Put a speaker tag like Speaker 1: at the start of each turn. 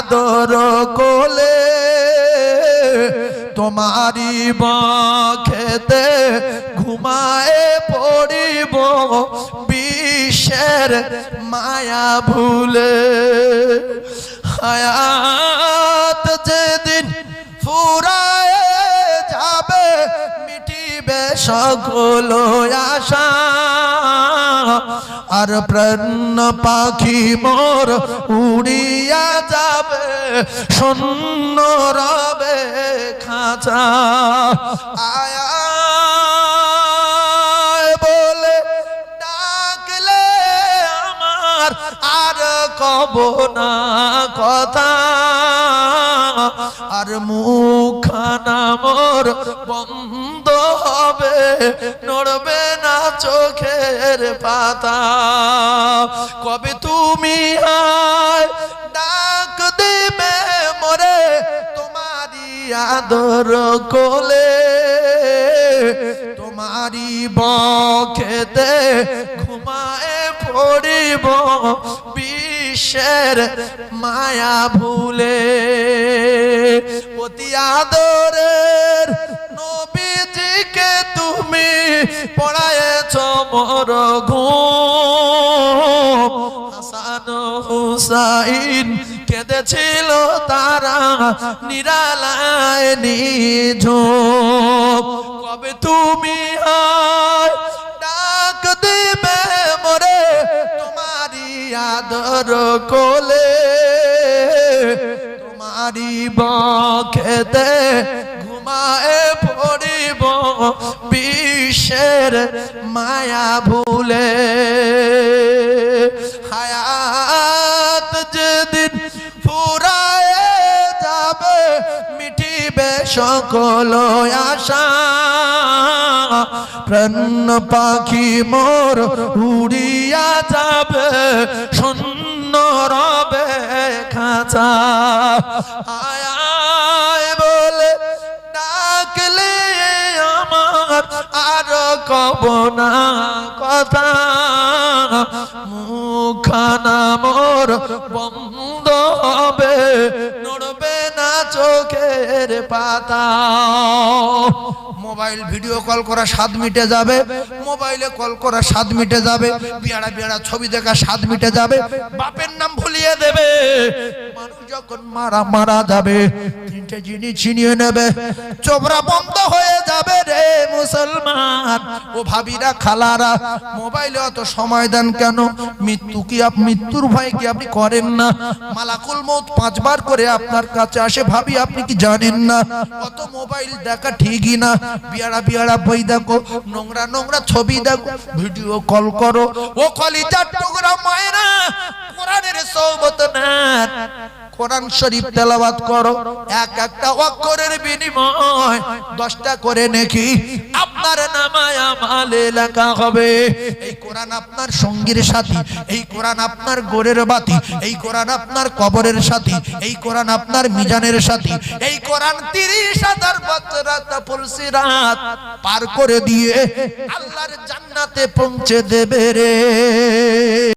Speaker 1: আদর কোলে তোমারি খেতে ঘুমায়ে পড়িব বিশ্বের মায়া ভুলে। হায়াত যেদিন ফুরায় যাবে, মিটিবে সকল আশা। আর প্রাণ পাখি মোর উড়িয়া শূন্য রবে খাঁচা। আয়া বলে ডাকলে আমার আর কব না কথা। আর মুখানা মোর বন্ধ হবে, নড়বে না চোখের পাতা। কবে তুমি আয় আদর কোলে তোমারি বখেতে ঘুমায় পড়িব বিশ্বের মায়া ভুলে। অতি আদরের নবীজিকে তুমি পড়ায়েছ মোর ঘুম। হাসান হুসাইন, কেঁদেছিল তারা নিরালায় নিঝুম কবে তুমি ডাক দিবে মোরে তোমারি আদর কোলে তোমারি বখেতে ঘুমায় পড়িব বিশ্বের মায়া ভুলে। মিটিবে সকল আশা। প্রাণ পাখি মোর উড়িয়া যাবে, শূন্য রবে খাঁচা। আয় বলে ডাকলে আমার আর কব না কথা। মুখানা মোর বন্ধ চোখের পাতা। মোবাইল ভিডিও কল করা স্বাদ মিটে যাবে, মোবাইলে কল করা স্বাদ মিটে যাবে বিয়ারা বিয়ারা ছবি দেখা স্বাদ মিটে যাবে, বাপের নাম ভুলিয়ে দেবে। মানুষ যখন মারা মারা যাবে, তিনটে জিনিস ছিনিয়ে নেবে চোবরা বন্ধ হয়ে যাবে রে মুসলমান। ও ভাবিরা খালারা, মোবাইলে অত সময় দেন কেন? মৃত্যু কি আপ, মৃত্যুর ভয় কি আপনি করেন না? মালাকুল মৌত পাঁচবার করে আপনার কাছে আসে, ভাবি আপনি কি জানেন না? অত মোবাইল দেখা ঠিকই না। বিয়ারা বিয়ারা বই দেখো, নোংরা নোংরা ছবি দেখো, ভিডিও কল করো। ও কলিজার টুকরা মায়েরা, কোরআনের সৌবত না কোরআন শরীফ তেলাওয়াত করো। এক একটা অক্ষরের বিনিময় দশটা করে নাকি আপনার নামায় আমালে লেখা হবে। এই কোরআন আপনার সঙ্গীর সাথী, এই কোরআন আপনার গোরের বাতি, এই কোরআন আপনার কবরের সাথী, এই কোরআন আপনার মিজানের সাথী, এই কোরআন তিরিশ হাজার বছর রাত পার করে দিয়ে আল্লাহর জান্নাতে পৌঁছে দেবে রে।